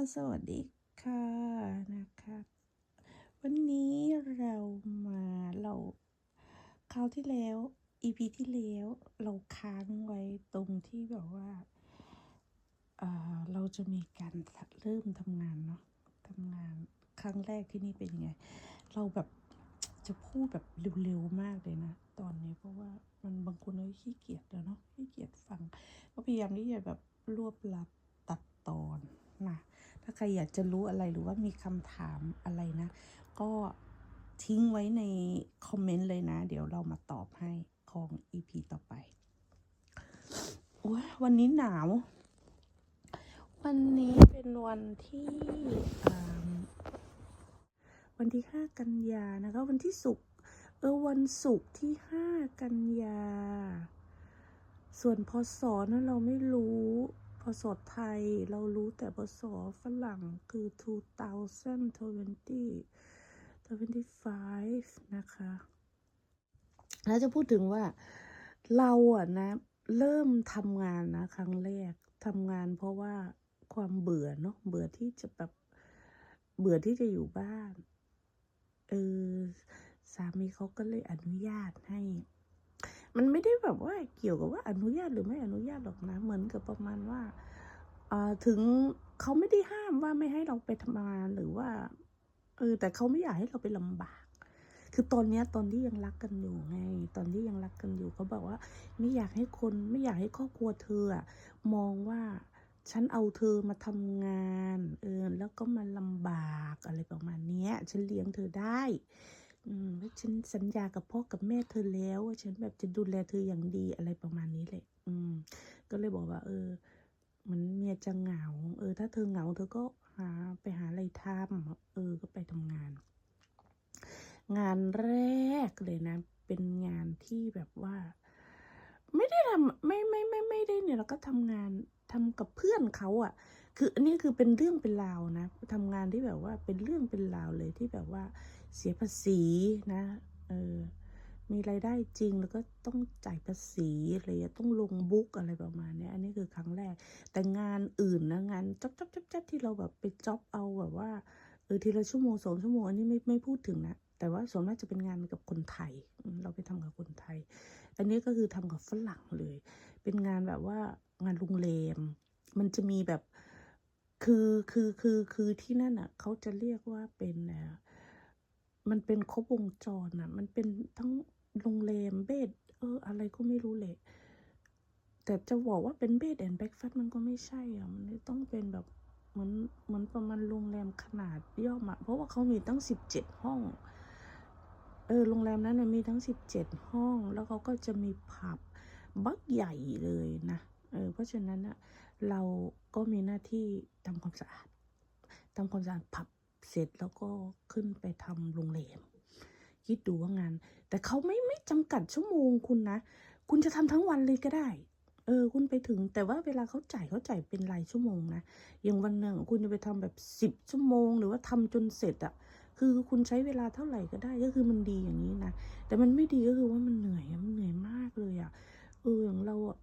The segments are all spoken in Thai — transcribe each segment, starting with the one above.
ค่ะ สวัสดีค่ะนะคะ วันนี้เรามาเราคราวที่แล้ว EP ที่แล้วเราค้างไว้ตรงที่แบบว่าเอ่อเราจะมีการเริ่มทำงานเนาะทำงานครั้งแรกที่นี่เป็นยังไง เราแบบจะพูดแบบเร็วๆมากเลยนะ ตอนนี้เพราะว่ามันบางคนก็ขี้เกียจแล้วเนาะขี้เกียจฟัง ก็พยายามที่จะแบบรวบลัดตัดตอนนะ ถ้าใครอยากจะรู้อะไรหรือว่ามีคำถามอะไรนะ ก็ทิ้งไว้ในคอมเมนต์เลยนะ เดี๋ยวเรามาตอบให้ของ EP ต่อไปโอ้ยวันนี้หนาว วันนี้เป็นวันที่อ่าวันที่5กันยานะคะวันที่ศุกร์เออวันศุกร์ที่5กันยา ส่วนพศนั้นเราไม่รู้ พศไทยเรารู้แต่พศฝรั่งคือ 2020 25 นะคะ แล้วจะพูดถึงว่าเราอะนะ เริ่มทำงานนะ ครั้งแรกทำงานเพราะว่าความเบื่อเนาะเบื่อที่จะแบบเบื่อที่จะอยู่บ้าน เออ สามีเขาก็เลยอนุญาตให้ มันไม่ได้แบบว่าเกี่ยวกับว่าอนุญาตหรือไม่อนุญาตหรอกนะ เหมือนกับประมาณว่าถึงเขาไม่ได้ห้ามว่าไม่ให้เราไปทำงานหรือว่าเออแต่เขาไม่อยากให้เราไปลำบาก คือตอนเนี้ยตอนที่ยังรักกันอยู่ไง ตอนที่ยังรักกันอยู่เขาบอกว่า ไม่อยากให้คนไม่อยากให้ครอบครัวเธออะมองว่าฉันเอาเธอมาทำงานเออแล้วก็มาลำบากอะไรประมาณเนี้ย ฉันเลี้ยงเธอได้ อืมแล้วฉันสัญญากับพ่อกับแม่เธอแล้วว่าฉันแบบจะดูแลเธออย่างดีอะไรประมาณนี้เลยอืม ก็เลยบอกว่า เออมันเมียจะเหงา เออ ถ้าเธอเหงาเธอก็หาไปหาอะไรทำเออ ก็ไปทำงาน งานแรกเลยนะ เป็นงานที่แบบว่า ไม่ได้ทำไม่ไม่ไม่ไม่ได้เนี่ยเราก็ทำงานทำกับเพื่อนเขาอะ่ะ คืออันนี้คือเป็นเรื่องเป็นราวนะทำงานที่แบบว่าเป็นเรื่องเป็นราวเลยที่แบบว่าเสียภาษีนะเออมีรายได้จริงแล้วก็ต้องจ่ายภาษีอะไรอย่างเงี้ยต้องลงบุ๊กอะไรประมาณนี้อันนี้คือครั้งแรก แต่งานอื่นนะงานจ๊อบจ๊อบจ๊อบจ๊อบที่เราแบบไปจ๊อบเอาแบบว่าเออทีละชั่วโมงสองชั่วโมงอันนี้ไม่ไม่พูดถึงนะแต่ว่าส่วนมากจะเป็นงานกับคนไทย เราไปทำกับคนไทย อันนี้ก็คือทำกับฝรั่งเลย เป็นงานแบบว่างานโรงแรมมันจะมีแบบ คือคือคือคือที่นั่นอะเขาจะเรียกว่าเป็นอ่อมันเป็นครบวงจรอะ มันเป็นทั้งโรงแรมเบดเออ อะไรก็ไม่รู้เลยแต่จะบอกว่าเป็นเบดแอนด์แบ็กฟัมันก็ไม่ใช่อะ มันต้องเป็นแบบเหมือนเหมือนประมาณโรงแรมขนาดย่อมอะเพราะว่าเขามีตั้งสิบเจ็ดห้อง เออโรงแรมนั้นนะมีทั้งสิบเจ็ดห้อง แล้วเขาก็จะมีผับบักใหญ่เลยนะ เออเพราะฉะนั้นอะ เราก็มีหน้าที่ทำความสะอาดทำความสะอาดผับเสร็จแล้วก็ขึ้นไปทำโรงแรมคิดดูว่างาน แต่เขาไม่ไม่จำกัดชั่วโมงคุณนะ คุณจะทำทั้งวันเลยก็ได้ เออ คุณไปถึง แต่ว่าเวลาเขาจ่ายเขาจ่ายเป็นรายชั่วโมงนะ อย่างวันหนึ่งคุณจะไปทำแบบสิบชั่วโมง หรือว่าทำจนเสร็จอะคือคุณใช้เวลาเท่าไหร่ก็ได้ก็คือมันดีอย่างนี้นะ แต่มันไม่ดีก็คือว่ามันเหนื่อยมันเหนื่อยมากเลยอะเอออย่างเราอะ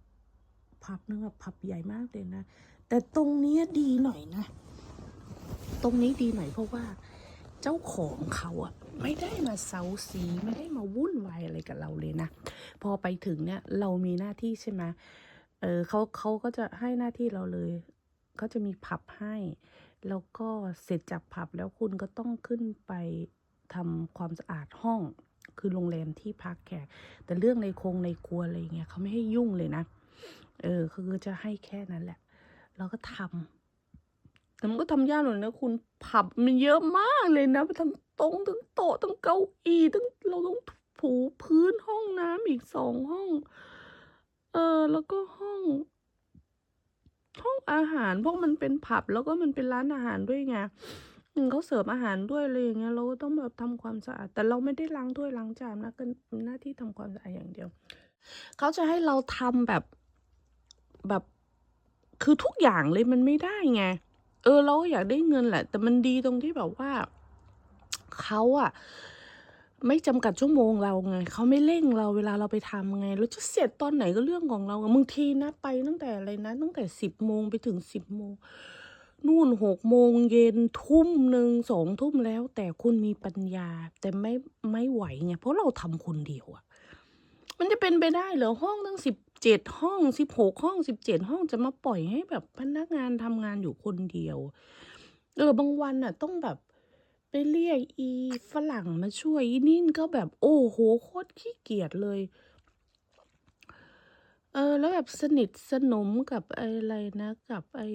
ผับนึงอะผับใหญ่มากเลยนะ แต่ตรงนี้ดีหน่อยนะ ตรงนี้ดีหน่อยเพราะว่า เจ้าของเขาอะไม่ได้มาเซาซีไม่ได้มาวุ่นวายอะไรกับเราเลยนะ พอไปถึงเนี่ยเรามีหน้าที่ใช่ไหมเออเขาเขาก็จะให้หน้าที่เราเลยเขาจะมีผับให้ แล้วก็เสร็จจากผับแล้วคุณก็ต้องขึ้นไปทำความสะอาดห้อง คือโรงแรมที่พักแขกแต่เรื่องในโครงในครัวอะไรเงี้ยเขาไม่ให้ยุ่งเลยนะ เออ คือจะให้แค่นั้นแหละ เราก็ทำแต่มันก็ทำยากหน่อยนะคุณผับมันเยอะมากเลยนะทั้งโต๊ะทั้งโต๊ะทั้งเก้าอี้ทั้งเราต้องถูพื้นห้องน้ำอีกสองห้อง เออ แล้วก็ห้องห้องอาหารเพราะมันเป็นผับแล้วก็มันเป็นร้านอาหารด้วยไงเขาเสิร์ฟอาหารด้วยอะไรอย่างเงี้ยเราก็ต้องแบบทำความสะอาด แต่เราไม่ได้ล้างถ้วยล้างจานนะก็หน้าที่ทำความสะอาดอย่างเดียว เขาจะให้เราทำแบบ แบบคือทุกอย่างเลยมันไม่ได้ไง เออ เราก็อยากได้เงินแหละ แต่มันดีตรงที่แบบว่าเขาอะไม่จำกัดชั่วโมงเราไงเขาไม่เร่งเราเวลาเราไปทำไงเราจะเสร็จตอนไหนก็เรื่องของเราบางทีนะไปตั้งแต่อะไรนะ ตั้งแต่สิบโมงไปถึงสิบโมงนู่นหกโมงเย็นทุ่มหนึ่งสองทุ่มแล้ว แต่คุณมีปัญญา แต่ไม่ไม่ไหวไงเพราะเราทำคนเดียวอะมันจะเป็นไปได้เหรอห้องตั้งสิบ เจ็ดห้องสิบหกห้องสิบเจ็ดห้องจะมาปล่อยให้แบบพนักงานทำงานอยู่คนเดียว เออบางวันอะต้องแบบไปเรียกอีฝรั่งมาช่วยอีนี่ก็แบบโอ้โหโคตรขี้เกียจเลย เออ แล้วแบบสนิทสนมกับไอ้อะไรนะ กับไอ้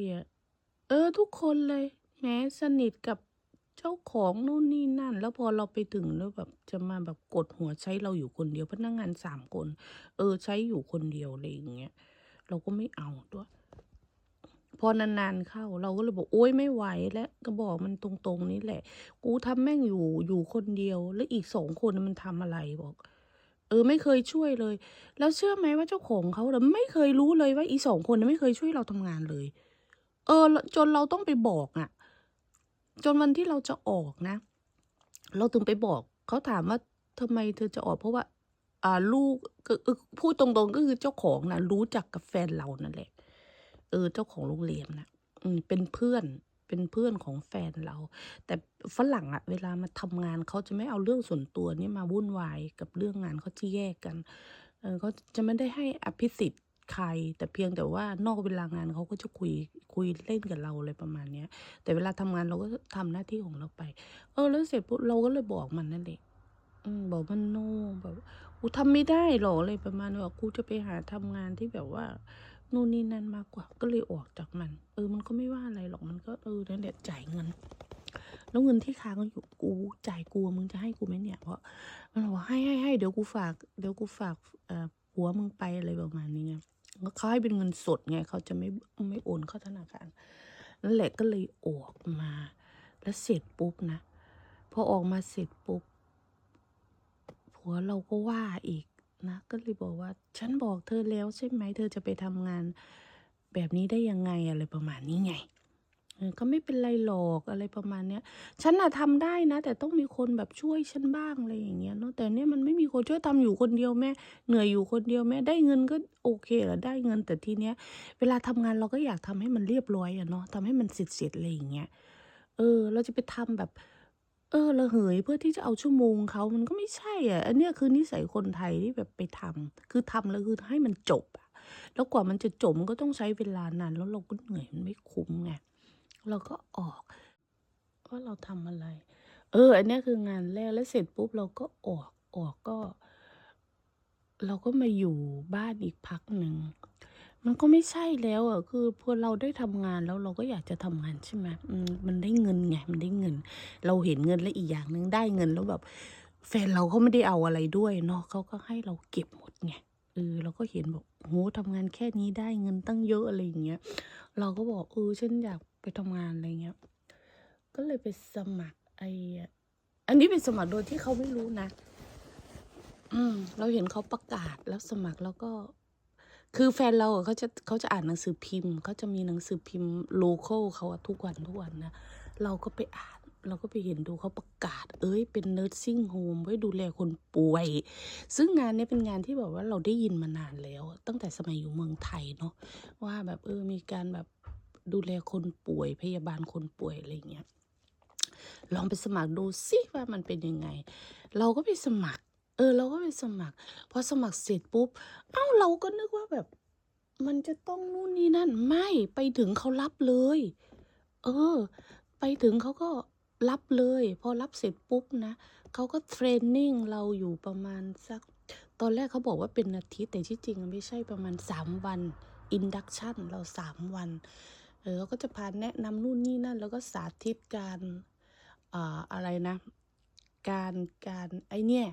เออ ทุกคนเลย แม้สนิทกับ เจ้าของนู่นนี่นั่น แล้วพอเราไปถึงแล้วแบบจะมาแบบกดหัวใช้เราอยู่คนเดียวพนักงานสามคน เออใช้อยู่คนเดียวอะไรอย่างเงี้ยเราก็ไม่เอาด้วยพอนานๆเข้า เราก็เลยบอกโอ๊ยไม่ไหวแล้วก็บอกมันตรงๆนี้แหละ กูทำแม่งอยู่อยู่คนเดียว แล้วอีกสองคนมันทำอะไรบอก เออ ไม่เคยช่วยเลย แล้วเชื่อไหมว่าเจ้าของเขาน่ะไม่เคยรู้เลยว่าอีสองคนไม่เคยช่วยเราทำงานเลย เออ จนเราต้องไปบอกอะ่ะ จนวันที่เราจะออกนะ เราถึงไปบอก เขาถามว่าทำไมเธอจะออกเพราะว่า อ่าลูกก็พูดตรงๆก็คือเจ้าของนะรู้จักกับแฟนเรานั่นแหละ เออ เจ้าของโรงเรียนนะอืมเป็นเพื่อนเป็นเพื่อนของแฟนเรา แต่ฝรั่งอะเวลามาทำงานเขาจะไม่เอาเรื่องส่วนตัวนี่มาวุ่นวายกับเรื่องงานเขาจะแยกกันเออเขาจะไม่ได้ให้อภิสิทธิ์ ใคร แต่เพียงแต่ว่านอกเวลางานเขาก็จะคุยคุยเล่นกับเราอะไรประมาณเนี้ย แต่เวลาทำงานเราก็ทำหน้าที่ของเราไป เออ แล้วเสร็จปุ๊บเราก็เลยบอกมันนั่นเองอืมบอกมันโน่แบบกูทำไม่ได้หรอกอะไรประมาณว่ากูจะไปหาทำงานที่แบบว่านู่นนี่นั่นมากกว่า ก็เลยออกจากมัน เออ มันก็ไม่ว่าอะไรหรอกมันก็เออนั่นแหละจ่ายเงิน แล้วเงินที่ค้างก็อยู่กูจ่ายกูมึงจะให้กูไหมเนี่ยเพราะมันบอกให้ให้ให้เดี๋ยวกูฝากเดี๋ยวกูฝากเอ่อผัวมึงไปอะไรประมาณนี้ไง เขาให้เป็นเงินสดไงเขาจะไม่ไม่โอนเข้าธนาคารนั่นแหละก็เลยออกมา แล้วเสร็จปุ๊บนะพอออกมาเสร็จปุ๊บผัวเราก็ว่าอีกนะก็เลยบอกว่า ฉันบอกเธอแล้วใช่ไหมเธอจะไปทำงานแบบนี้ได้ยังไงอะไรประมาณนี้ไง ก็ไม่เป็นไรหรอกอะไรประมาณเนี้ยฉันน่ะทำได้นะ แต่ต้องมีคนแบบช่วยฉันบ้างอะไรอย่างเงี้ยเนาะแต่เนี่ยมันไม่มีคนช่วยทำอยู่คนเดียวแม่เหนื่อยอยู่คนเดียวแม่ได้เงินก็โอเคแหละได้เงินแต่ทีเนี้ย เวลาทำงานเราก็อยากทำให้มันเรียบร้อยอะเนาะทำให้มันเสร็จเสร็จอะไรอย่างเงี้ยเออ เราจะไปทำแบบ เออระเหยเพื่อที่จะเอาชั่วโมงเขามันก็ไม่ใช่อะอันเนี้ยคือนิสัยคนไทยที่แบบไปทำคือทำแล้วคือให้มันจบอะแล้วกว่ามันจะจบมันก็ต้องใช้เวลานานแล้วเราก็เหนื่อยมันไม่คุ้มไง เราก็ออก ว่าเราทำอะไร เออ อันนี้คืองานแรกแล้วเสร็จปุ๊บเราก็ออกออกก็ เราก็มาอยู่บ้านอีกพักหนึ่งมันก็ไม่ใช่แล้วอะคือพอเราได้ทำงานแล้วเราก็อยากจะทำงานใช่ไหมอืมมันได้เงินไงมันได้เงิน เราเห็นเงินแล้วอีกอย่างหนึ่งได้เงินแล้วแบบ แฟนเราเขาไม่ได้เอาอะไรด้วยเนาะเขาก็ให้เราเก็บหมดไงเออเราก็เห็นบอกโหทำงานแค่นี้ได้เงินตั้งเยอะอะไรอย่างเงี้ยเราก็บอกเออฉันอยาก ไปทำงานอะไรเงี้ย ก็เลยไปสมัครไออันนี้เป็นสมัครโดยที่เขาไม่รู้นะ อืม เราเห็นเขาประกาศแล้วสมัครแล้วก็ คือแฟนเราเขาจะเขาจะอ่านหนังสือพิมพ์เขาจะมีหนังสือพิมพ์โลเคอลเขาทุกวันทุกวันนะ เราก็ไปอ่านเราก็ไปเห็นดูเขาประกาศ เอ้ย เป็น nursing home ไว้ดูแลคนป่วย ซึ่งงานนี้เป็นงานที่แบบว่าเราได้ยินมานานแล้ว ตั้งแต่สมัยอยู่เมืองไทยเนาะว่าแบบเออมีการแบบ ดูแลคนป่วยพยาบาลคนป่วยอะไรเงี้ยลองไปสมัครดูสิว่ามันเป็นยังไง เราก็ไปสมัคร เออ เราก็ไปสมัครพอสมัครเสร็จปุ๊บเอ้าเราก็นึกว่าแบบ มันจะต้องนู่นนี่นั่นไม่ไปถึงเขารับเลย เออ ไปถึงเขาก็รับเลย พอรับเสร็จปุ๊บนะเขาก็เทรนนิ่งเราอยู่ประมาณสัก ตอนแรกเขาบอกว่าเป็นอาทิตย์แต่ที่จริงมันไม่ใช่ประมาณสามวันอินดักชันเราสามวัน เออเขาก็จะพาแนะนำนู่นนี่นั่น แล้วก็สาธิตการอ่าอะไรนะ การการไอเนี่ย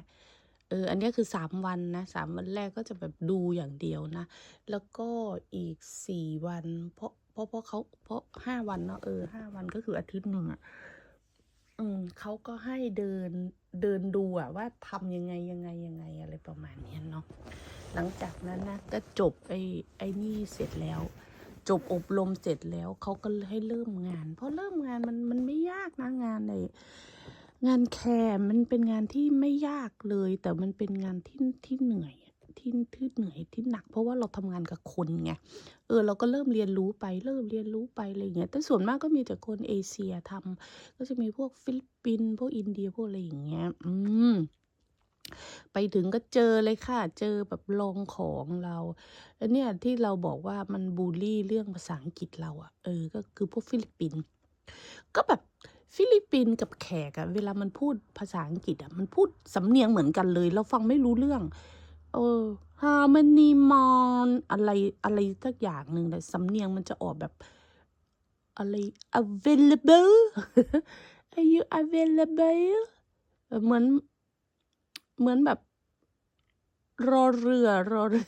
เอออันนี้คือสามวันนะสามวันแรกก็จะแบบดูอย่างเดียวนะ แล้วก็อีกสี่วัน เพราะเพราะเพราะเขาเพราะห้าวันเนาะเออห้าวันก็คืออาทิตย์หนึ่งอะอืมเขาก็ให้เดินเดินดูอะว่าทำยังไงยังไงยังไงอะไรประมาณนี้เนาะหลังจากนั้นนะก็จบไอ้ไอ้นี่เสร็จแล้ว จบอบรมเสร็จแล้วเขาก็ให้เริ่มงาน เพราะเริ่มงานมันมันไม่ยากนะงานในงานแคร์มันเป็นงานที่ไม่ยากเลย แต่มันเป็นงานที่ที่เหนื่อยที่ที่เหนื่อยที่หนัก เพราะว่าเราทำงานกับคนไงเออเราก็เริ่มเรียนรู้ไปเริ่มเรียนรู้ไปอะไรอย่างเงี้ยแต่ส่วนมากก็มีแต่คนเอเชียทำก็จะมีพวกฟิลิปปินส์พวกอินเดียพวกอะไรอย่างเงี้ย อืม ไปถึงก็เจอเลยค่ะ เจอแบบลองของเราอันเนี้ยที่เราบอกว่ามันบูลลี่เรื่องภาษาอังกฤษเราอะเออ ก็คือพวกฟิลิปปินส์ก็แบบฟิลิปปินส์กับแขกอะเวลามันพูดภาษาอังกฤษอะมันพูดสำเนียงเหมือนกันเลย เราฟังไม่รู้เรื่อง เออ harmony mon อะไรอะไรสักอย่างหนึ่งเลยสำเนียงมันจะออกแบบอะไร available are you available เหมือน เหมือนแบบ รอเรือรอเรือ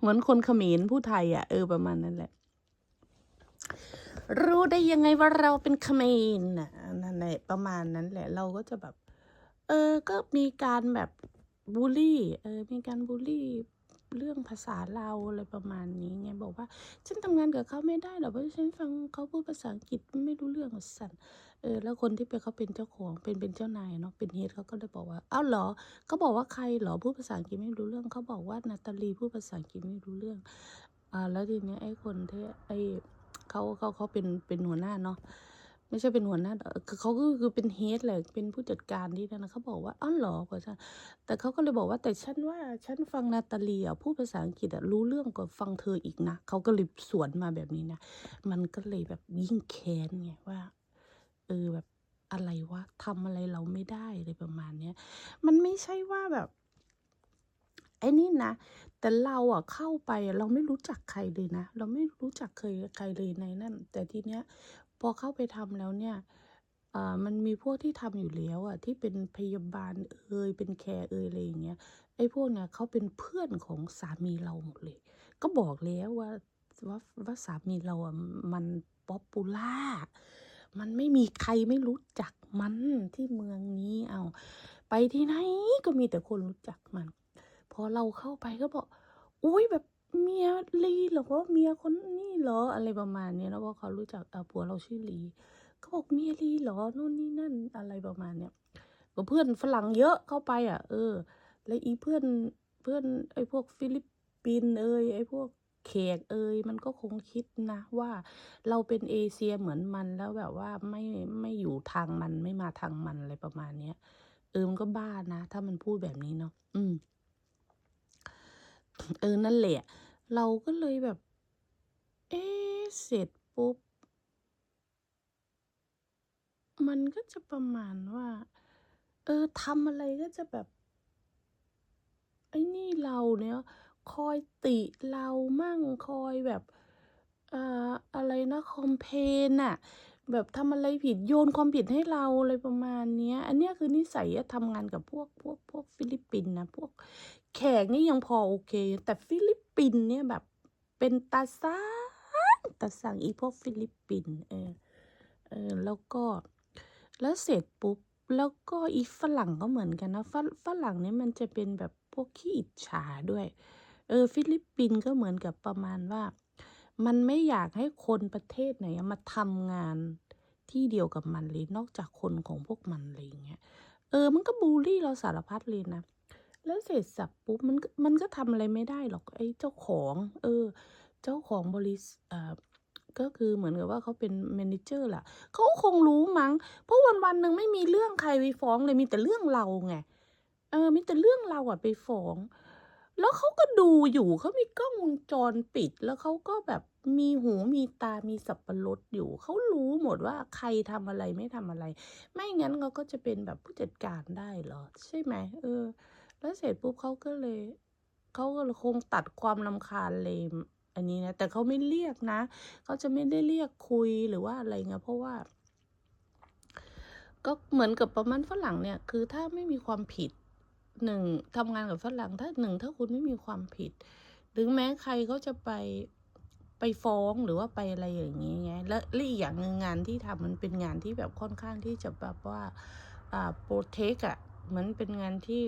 เหมือนคนเขมรผู้ไทยอะเออประมาณนั้นแหละ รู้ได้ยังไงว่าเราเป็นเขมรน่ะนั่นแหละประมาณนั้นแหละ เราก็จะแบบ เออ ก็มีการแบบบูลลี่ เออ มีการบูลลี่ เรื่องภาษาเราอะไรประมาณนี้ไงบอกว่า ฉันทำงานกับเขาไม่ได้หรอกเพราะฉันฟังเขาพูดภาษาอังกฤษไม่รู้เรื่องสันเออแล้วคนที่เป็นเขาเป็นเจ้าของเป็นเป็นเจ้านายเนาะเป็นเฮดเขาก็เลยบอกว่าอ้าวเหรอเขาบอกว่าใครเหรอพูดภาษาอังกฤษไม่รู้เรื่องเขาบอกว่านาตาลีพูดภาษาอังกฤษไม่รู้เรื่องอ่าแล้วทีเนี้ยไอ้คนที่ไอ้เขาเขาเขาเป็นเป็นหัวหน้าเนาะ ไม่ใช่เป็นหัวหน้าเออคือเขาก็คือเป็นเฮดแหละเป็นผู้จัดการที่นั่นนะเขาบอกว่าอ้าวเหรอเพราฉันแต่เขาก็เลยบอกว่าแต่ฉันว่าฉันฟังนาตาเลีอะพูดภาษาอังกฤษอะรู้เรื่องกว่าฟังเธออีกนะเขาก็เลยสวนมาแบบนี้นะมันก็เลยแบบยิ่งแค้นไงว่าเออแบบอะไรวะทำอะไรเราไม่ได้อะไรประมาณเนี้ยมันไม่ใช่ว่าแบบไอ้นี่นะ แต่เราอะเข้าไปเราไม่รู้จักใครเลยนะ เราไม่รู้จักเคยใครเลยในนั่น แต่ทีเนี้ย อเข้าไปทำแล้วเนี่ยอ่ามันมีพวกที่ทำอยู่แล้วอะที่เป็นพยาบาลเอ่ยเป็นแคร์เอ่ยอะไรอย่างเงี้ยไอ้พวกเนี้ยเขาเป็นเพื่อนของสามีเราหมดเลย ก็บอกแล้วว่าว่าว่าสามีเราอะมันป๊อปปูล่ามันไม่มีใครไม่รู้จักมันที่เมืองนี้เอา ไปที่ไหนก็มีแต่คนรู้จักมัน พอเราเข้าไปก็บอกอุ้ยแบบ เมียลีเหรอว่าเมียคนนี้เหรออะไรประมาณเนี้ยแล้วพอเขารู้จักอะผัวเราชื่อลีเขาบอกเมียลีเหรอนู่นนี่นั่นอะไรประมาณเนี้ยก็เพื่อนฝรั่งเยอะเข้าไปอะ เออ แล้วอีเพื่อนเพื่อนไอ้พวกฟิลิปปินเอ้ยไอ้พวกแขกเอ้ยมันก็คงคิดนะ ว่าเราเป็นเอเชียเหมือนมันแล้วแบบว่าไม่ไม่อยู่ทางมันไม่มาทางมันอะไรประมาณเนี้ยเออมันก็บ้านะ ถ้ามันพูดแบบนี้เนาะอืมเออนั่นแหละ เราก็เลยแบบ เอ๊เสร็จปุ๊บ มันก็จะประมาณว่า เออทำอะไรก็จะแบบ ไอ้นี่เราเนี่ยคอยติเรามั่งคอยแบบอ่าอะไรนะคอมเพนอะแบบทำอะไรผิดโยนความผิดให้เราอะไรประมาณเนี้ยอันเนี้ยคือนิสัยทำงานกับพวกพวกพวกฟิลิปปินส์นะพวก แขกนี่ยังพอโอเค แต่ฟิลิปปินเนี่ยแบบ เป็นตาซังตาซังอีพวกฟิลิปปินเออเออแล้วก็แล้วเสร็จปุ๊บแล้วก็อีฝรั่งก็เหมือนกันนะฝฝรั่งเนี่ยมันจะเป็นแบบพวกขี้อิจฉาด้วย เออ ฟิลิปปินก็เหมือนกับประมาณว่า มันไม่อยากให้คนประเทศไหนมาทำงานที่เดียวกับมันเลยนอกจากคนของพวกมันอะไรอย่างเงี้ยเออ มันก็บูลลี่เราสารพัดเลยนะ แล้วเสร็จสับปุ๊บมันมันก็ทำอะไรไม่ได้หรอกไอ้เจ้าของ เออ เจ้าของบริษัทก็คือเหมือนกับว่าเขาเป็นแมเนเจอร์ล่ะเขาคงรู้มั้ง เพราะวันวันหนึ่งไม่มีเรื่องใครไปฟ้องเลยมีแต่เรื่องเราไงเออ มีแต่เรื่องเราอะไปฟ้อง แล้วเขาก็ดูอยู่เขามีกล้องวงจรปิด แล้วเขาก็แบบมีหูมีตามีสับปะรดอยู่เขารู้หมดว่าใครทำอะไรไม่ทำอะไร ไม่งั้นเขาก็จะเป็นแบบผู้จัดการได้เหรอ ใช่ไหมเออ แล้วเสร็จปุ๊บเขาก็เลยเขาก็คงตัดความรำคาญเลยอันนี้นะ แต่เขาไม่เรียกนะเขาจะไม่ได้เรียกคุยหรือว่าอะไรเงี้ยเพราะว่า ก็เหมือนกับประมาณฝรั่งเนี่ย คือถ้าไม่มีความผิดหนึ่งทำงานกับฝรั่งถ้าหนึ่งถ้าคุณไม่มีความผิดถึงแม้ใครเขาจะไปไปฟ้องหรือว่าไปอะไรอย่างนี้ไงและและอีกอย่างหนึ่งงานที่ทำมันเป็นงานที่แบบค่อนข้างที่จะแบบว่าอ่าโปรเทคอะเหมือนเป็นงานที่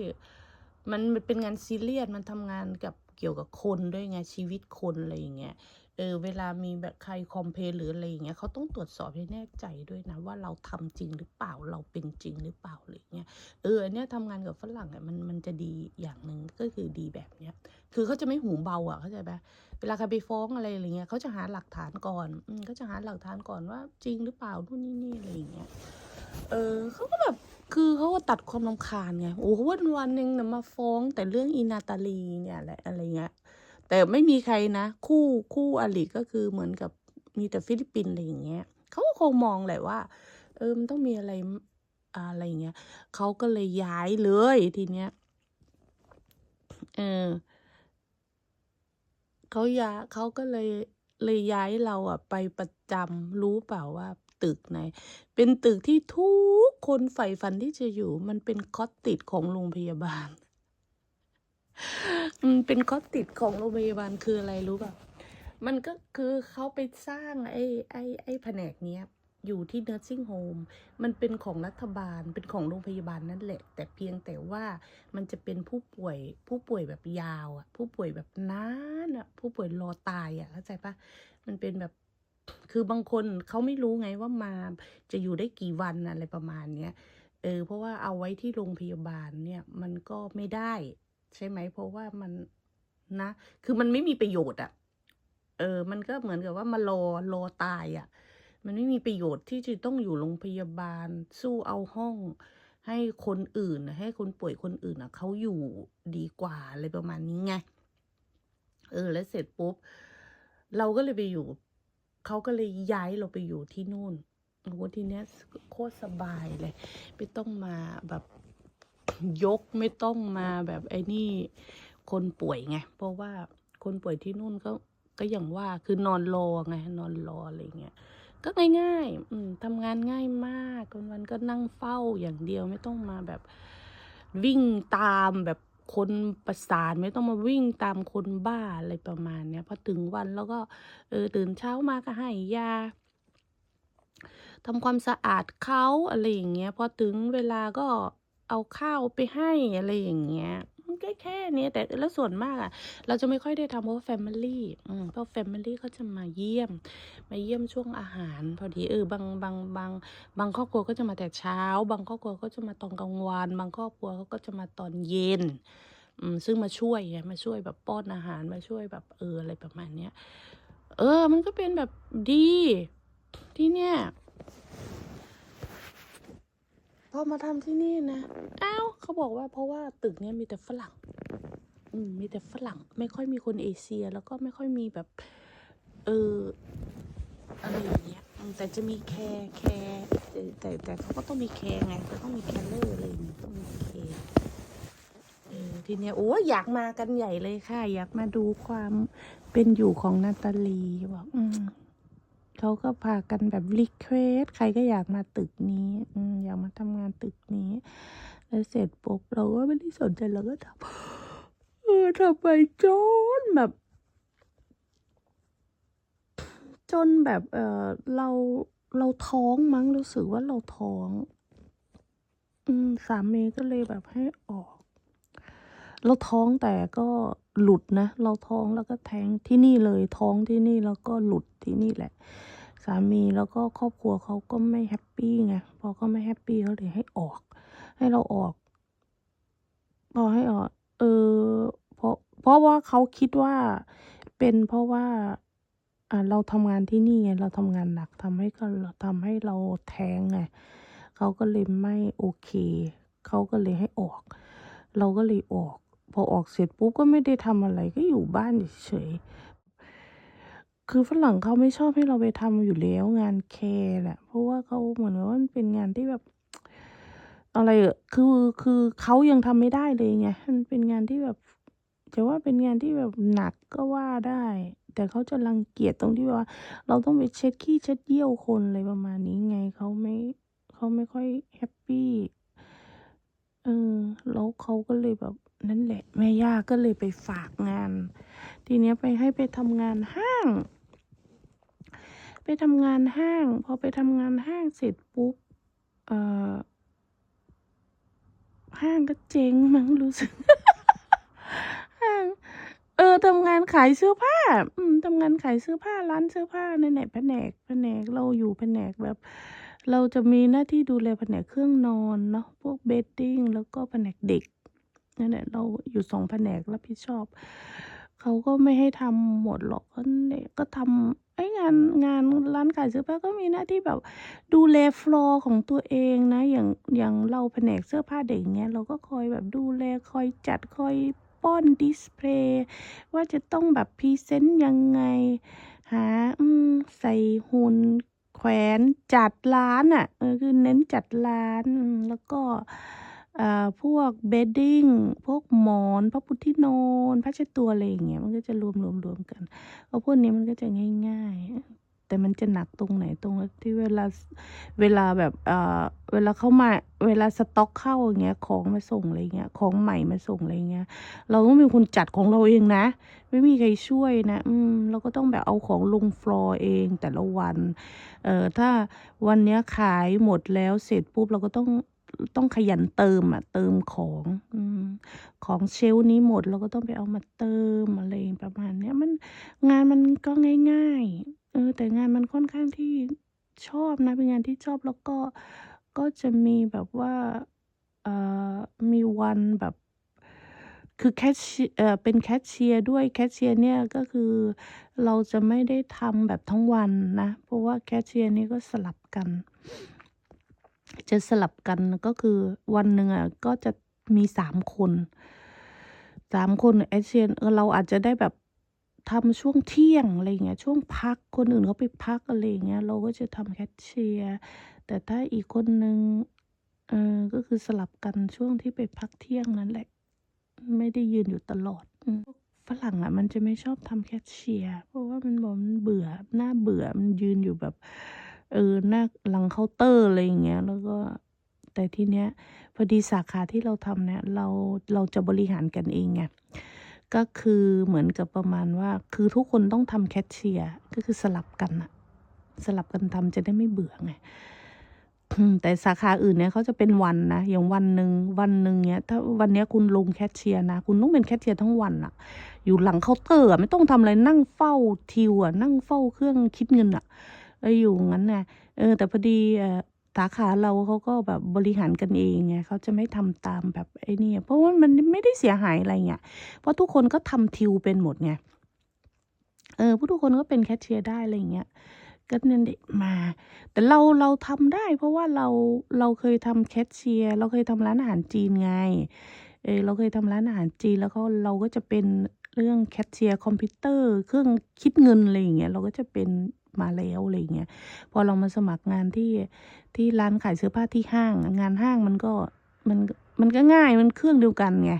มันเป็นงานซีเรียสมันทำงานกับเกี่ยวกับคนด้วยไงชีวิตคนอะไรอย่างเงี้ยเออเวลามีแบบใครคอมเพลหรืออะไรอย่างเงี้ยเขาต้องตรวจสอบให้แน่ใจด้วยนะ ว่าเราทำจริงหรือเปล่าเราเป็นจริงหรือเปล่าอะไรเงี้ยเอออันเนี้ยทำงานกับฝรั่งอะมันมันจะดีอย่างหนึ่งก็คือดีแบบเนี้ย คือเขาจะไม่หูเบาอะเข้าใจไหมเวลาใครไปฟ้องอะไรอะไรเงี้ยเขาจะหาหลักฐานก่อนอืมเขาจะหาหลักฐานก่อนว่าจริงหรือเปล่านู่นนี่นี่อะไรอย่างเงี้ยเออเขาก็แบบ คือเขาก็ตัดความรำคาญไง โอ้โหวันวันหนึ่งนะมาฟ้องแต่เรื่องอินาตาลีเนี่ยแหละอะไรเงี้ย แต่ไม่มีใครนะ คู่คู่อลิก็คือเหมือนกับมีแต่ฟิลิปปินส์อะไรอย่างเงี้ยเขาก็คงมองแหละว่า เออมันต้องมีอะไรอะไรเงี้ยเขาก็เลยย้ายเลยทีเนี้ย เออเขาย้าเขาก็เลยเลยย้ายเราอะไปประจำรู้เปล่าว่า ตึกไหน เป็นตึกที่ทุกคนใฝ่ฝันที่จะอยู่ มันเป็นคอตติดของโรงพยาบาล มันเป็นคอตติดของโรงพยาบาลคืออะไรรู้ป่ะ มันก็คือเขาไปสร้างไอ้ไอ้ไอ้แผนกเนี้ยอยู่ที่ nursing home มันเป็นของรัฐบาล เป็นของโรงพยาบาลนั่นแหละ แต่เพียงแต่ว่ามันจะเป็นผู้ป่วย ผู้ป่วยแบบยาวอะ ผู้ป่วยแบบนานอะ ผู้ป่วยรอตายอะ เข้าใจปะมันเป็นแบบ คือบางคนเขาไม่รู้ไงว่ามาจะอยู่ได้กี่วันอะไรประมาณเนี้ยเออเพราะว่าเอาไว้ที่โรงพยาบาลเนี่ยมันก็ไม่ได้ ใช่ไหมเพราะว่ามันนะ คือมันไม่มีประโยชน์อะ เออ มันก็เหมือนกับว่ามารอรอตายอะ มันไม่มีประโยชน์ที่จะต้องอยู่โรงพยาบาล สู้เอาห้องให้คนอื่น ให้คนป่วยคนอื่นอะเขาอยู่ดีกว่าอะไรประมาณนี้ไง เออ แล้วเสร็จปุ๊บ เราก็เลยไปอยู่ เขาก็เลยย้ายเราไปอยู่ที่นู่นโอ้ทีเนี้ยโคตรสบายเลย ไม่ต้องมาแบบยกไม่ต้องมาแบบไอ้นี่คนป่วยไง เพราะว่าคนป่วยที่นู่นก็ก็อย่างว่าคือนอนรอไง นอนรออะไรเงี้ยก็ง่ายๆ อืมทำงานง่ายมากวันวันๆก็นั่งเฝ้าอย่างเดียวไม่ต้องมาแบบวิ่งตามแบบ คนประสานไม่ต้องมาวิ่งตามคนบ้าอะไรประมาณเนี้ยพอถึงวันแล้วก็เออตื่นเช้ามาก็ให้ยาทำความสะอาดเขาอะไรอย่างเงี้ยพอถึงเวลาก็เอาข้าวไปให้อะไรอย่างเงี้ย มันก็แค่เนี้ยแต่แล้วส่วนมากอะ เราจะไม่ค่อยได้ทำเพราะว่าแฟมิลี่เพราะแฟมิลี่เขาจะมาเยี่ยม มาเยี่ยมช่วงอาหาร พอดีเออบางบางบางบางครอบครัวก็จะมาแต่เช้า บางครอบครัวก็จะมาตอนกลางวันบางครอบครัวเขาก็จะมาตอนเย็นอืมซึ่งมาช่วยไงมาช่วยแบบป้อนอาหารมาช่วยแบบเอออะไรประมาณเนี้ย เออ มันก็เป็นแบบดีที่เนี่ย พอมาทำที่นี่นะอ้าวเขาบอกว่าเพราะว่าตึกเนี้ยมีแต่ฝรั่ง อืมมีแต่ฝรั่ง ไม่ค่อยมีคนเอเชีย แล้วก็ไม่ค่อยมีแบบ เอออะไรอย่างเงี้ยแต่จะมีแคร์แคร์แต่แต่เขาก็ต้องมีแคร์ไงก็ต้องมีแคร์เลอร์อะไรอย่างเงี้ยต้องมีแคร์เออทีเนี้ยโอ้อยากมากันใหญ่เลยค่ะ อยากมาดูความเป็นอยู่ของนาตาลีบอกอืม เขาก็พากันแบบรีเควสใครก็อยากมาตึกนี้อืมอยากมาทำงานตึกนี้ แล้วเสร็จปุ๊บเราก็ไม่ได้สนใจเราก็ทำเออทำไปจนแบบ จนแบบเออเราเราท้องมั้งรู้สึกว่าเราท้อง อืมสามีก็เลยแบบให้ออก เราท้องแต่ก็ หลุดนะ เราท้องแล้วก็แท้งที่นี่เลยท้องที่นี่แล้วก็หลุดที่นี่แหละ สามีแล้วก็ครอบครัวเขาก็ไม่แฮปปี้ไงพอเขาไม่แฮปปี้เขาเลยให้ออก ให้เราออก พอให้ออก เออเพราะเพราะว่าเขาคิดว่าเป็นเพราะว่าอ่าเราทำงานที่นี่ไงเราทำงานหนักทำให้ก็ทำให้เราแท้งไงเขาก็เลยไม่โอเค เขาก็เลยให้ออก เราก็เลยออก อออกเสร็จปุ๊บก็ไม่ได้ทำอะไรก็อยู่บ้านเฉยคือฝรั่งเขาไม่ชอบให้เราไปทำอยู่แล้วงานแคร์แหละเพราะว่าเขาเหมือนว่ามันเป็นงานที่แบบ อะไรเออคือคือเขายังทำไม่ได้เลยไงมันเป็นงานที่แบบจะว่าเป็นงานที่แบบหนักก็ว่าได้ แต่เขาจะรังเกียจตรงที่ว่า เราต้องไปเช็ดขี้เช็ดเยี่ยวคนอะไรประมาณนี้ไงเขาไม่เขาไม่ค่อยแฮปปี้เออแล้วเขาก็เลยแบบ นั่นแหละแม่ย่าก็เลยไปฝากงาน ทีเนี้ยไปให้ไปทำงานห้าง ไปทำงานห้าง พอไปทำงานห้างเสร็จปุ๊บเอ่อห้างก็เจ๊งมั้งรู้สึกห้างเออทำงานขายเสื้อผ้า อืมทำงานขายเสื้อผ้าร้านเสื้อผ้านั่นแหละแผนกแผนกเราอยู่แผนกแบบ เราจะมีหน้าที่ดูแลแผนกเครื่องนอนเนาะพวกเบดดิ้งแล้วก็แผนกเด็ก นั่นแหละเราอยู่สองแผนกรับผิดชอบ เขาก็ไม่ให้ทำหมดหรอกก็เนี่ยก็ทำไอ้งานงานร้านขายเสื้อผ้าก็มีหน้าที่แบบ ดูแลฟลอร์ของตัวเองนะ อย่างอย่างเราแผนกเสื้อผ้าเด็กเงี้ยเราก็คอยแบบดูแลคอยจัดคอยป้อนดิสเพลย์ว่าจะต้องแบบพรีเซนต์ยังไง หาใส่หุ่นแขวนจัดร้านอะ่ะคือเน้นจัดร้านแล้วก็ พวกเบดดิ้ง พวกหมอนพระพุทธินอนผ้าเช็ดตัวอะไรอย่างเงี้ยมันก็จะรวมรวมรวมกันเพราะพวกนี้มันก็จะง่าย ๆ แต่มันจะหนักตรงไหนตรงที่เวลาเวลาแบบเออเวลาเข้ามาเวลาสต็อกเข้าอย่างเงี้ยของมาส่งอะไรเงี้ยของใหม่มาส่งอะไรเงี้ย เราต้องเป็นคนจัดของเราเองนะ ไม่มีใครช่วยนะ อืมเราก็ต้องแบบเอาของลงฟลอร์เองแต่ละวัน เอ่อถ้าวันเนี้ยขายหมดแล้วเสร็จปุ๊บเราก็ต้อง ต้องขยันเติมอะเติมของอของเชลนี้หมดเราก็ต้องไปเอามาเติมอะไรประมาณเนี้ยมันงานมันก็ง่าย ๆ เออ แต่งานมันค่อนข้างที่ชอบนะเป็นงานที่ชอบแล้วก็ก็จะมีแบบว่าเอ่อมีวันแบบคือแคชเชียเอ่อเป็นแคชเชียร์ด้วยแคชเชียร์เนี่ยก็คือเราจะไม่ได้ทำแบบทั้งวันนะ เพราะว่าแคชเชียร์นี่ก็สลับกัน จะสลับกันก็คือวันหนึ่งอะก็จะมีสามคนสามคนแคชเชียร์เออเราอาจจะได้แบบทำช่วงเที่ยงอะไรเงี้ยช่วงพักคนอื่นเขาไปพักอะไรเงี้ยเราก็จะทำแคชเชียร์แต่ถ้าอีกคนนึงเออก็คือสลับกันช่วงที่ไปพักเที่ยงนั่นแหละ ไม่ได้ยืนอยู่ตลอดฝรั่งอะมันจะไม่ชอบทำแคชเชียร์เพราะว่ามันบอกมันเบื่อหน้าเบื่อมันยืนอยู่แบบ เออหน้าหลังเคาน์เตอร์อะไรอย่างเงี้ย แล้วก็ แต่ทีเนี้ยพอดีสาขาที่เราทำเนี่ย เราเราจะบริหารกันเองไงก็คือเหมือนกับประมาณว่า คือทุกคนต้องทำแคชเชียร์ก็คือสลับกันอะสลับกันทำจะได้ไม่เบื่อไงแต่สาขาอื่นเนี่ยเขาจะเป็นวันนะ อย่างวันหนึ่งวันหนึ่งเนี้ยถ้าวันเนี้ยคุณลงแคชเชียร์นะ คุณต้องเป็นแคชเชียร์ทั้งวันอะอยู่หลังเคาน์เตอร์อะไม่ต้องทำอะไรนั่งเฝ้าทิวอะนั่งเฝ้าเครื่องคิดเงินอะ อออยู่งั้นนะเออ แต่พอดีสาขาเราเขาก็แบบบริหารกันเองไงเขาจะไม่ทำตามแบบไอ้นี่เพราะว่ามันไม่ได้เสียหายอะไรเงี้ยเพราะทุกคนก็ทำทิวเป็นหมดไงเออผู้ทุกคนก็เป็นแคชเชียร์ได้อะไรเงี้ยก็นั่นเด็กมา แต่เราเราทำได้ เพราะว่าเราเราเคยทำแคชเชียร์เราเคยทำร้านอาหารจีนไงเออเราเคยทำร้านอาหารจีนแล้วก็เราก็จะเป็นเรื่องแคชเชียร์คอมพิวเตอร์ เครื่องคิดเงินอะไรอย่างเงี้ยเราก็จะเป็น มาแล้วอะไรเงี้ยพอเรามาสมัครงานที่ที่ร้านขายเสื้อผ้าที่ห้าง งานห้างมันก็มันมันก็ง่ายมันเครื่องเดียวกันไง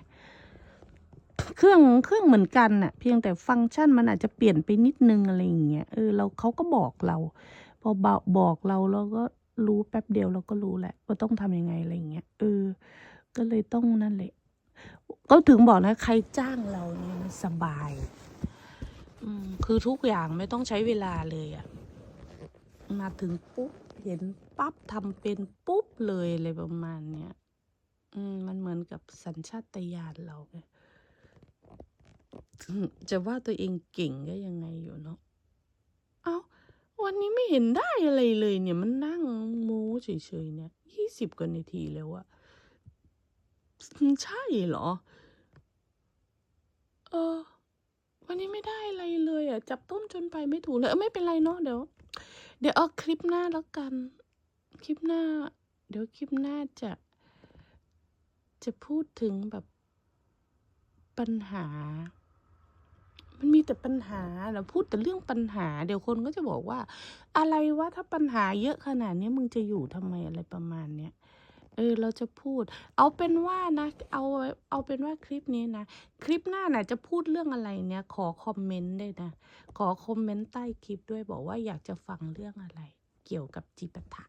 เครื่องเครื่องเหมือนกันน่ะ เพียงแต่ฟังก์ชันมันอาจจะเปลี่ยนไปนิดนึงอะไรอย่างเงี้ยเออเราเขาก็บอกเรา พอบอกบอกเราเราก็รู้แป๊บเดียวเราก็รู้แหละ ว่าต้องทำยังไงอะไรอย่างเงี้ยเออ ก็เลยต้องนั่นแหละก็ถึงบอกนะใครจ้างเราเนี่ยสบาย คือทุกอย่างไม่ต้องใช้เวลาเลยอะมาถึงปุ๊บเห็นปั๊บทำเป็นปุ๊บเลยอะไรประมาณเนี้ยอืมมันเหมือนกับสัญชาตญาณเราไงจะว่าตัวเองเก่งก็ยังไงอยู่เนาะ เอาวันนี้ไม่เห็นได้อะไรเลยเนี่ย มันนั่งโม้เฉยๆเนี่ยยี่สิบกว่านาทีแล้วอะใช่เหรอ เออ วันนี้ไม่ได้อะไรเลยอะ จับต้นจนไปไม่ถูกเลยเออไม่เป็นไรเนาะเดี๋ยว เดี๋ยวเอาคลิปหน้าแล้วกัน คลิปหน้า เดี๋ยวคลิปหน้าจะ จะพูดถึงแบบปัญหา มันมีแต่ปัญหาเราพูดแต่เรื่องปัญหา เดี๋ยวคนก็จะบอกว่า อะไรวะถ้าปัญหาเยอะขนาดนี้มึงจะอยู่ทำไมอะไรประมาณเนี้ย เออเราจะพูด เอาเป็นว่านะเอาเอาเป็นว่าคลิปนี้นะคลิปหน้าน่ะจะพูดเรื่องอะไรเนี่ย ขอคอมเมนต์ด้วยนะขอคอมเมนต์ใต้คลิปด้วยบอกว่าอยากจะฟังเรื่องอะไร เกี่ยวกับจิปาถะ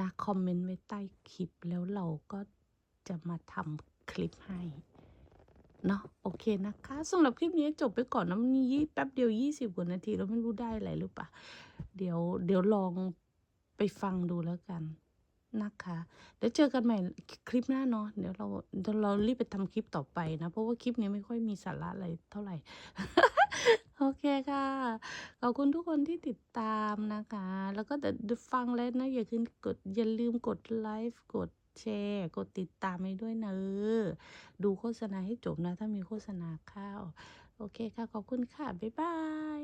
นะคอมเมนต์ไว้ใต้คลิปแล้วเราก็จะมาทำคลิปให้เนาะโอเคนะคะสำหรับคลิปนี้จบไปก่อนนะมันยี่แป๊บเดียวยี่สิบกว่านาที แล้วไม่รู้ได้อะไรหรือเปล่าเดี๋ยวเดี๋ยวลองไปฟังดูแล้วกัน นะคะ เดี๋ยวเจอกันใหม่คลิปหน้าเนาะเดี๋ยวเราเรารีบไปทำคลิปต่อไปนะ เพราะว่าคลิปนี้ไม่ค่อยมีสาระอะไรเท่าไหร่ โอเคค่ะ ขอบคุณทุกคนที่ติดตามนะคะ แล้วก็เดี๋ยวฟังแล้วนะ อย่าลืมกดอย่าลืมกดไลฟ์กดแชร์กดติดตามให้ด้วยเนอะดูโฆษณาให้จบนะ ถ้ามีโฆษณาข้าว โอเคค่ะ ขอบคุณค่ะ บ๊ายบาย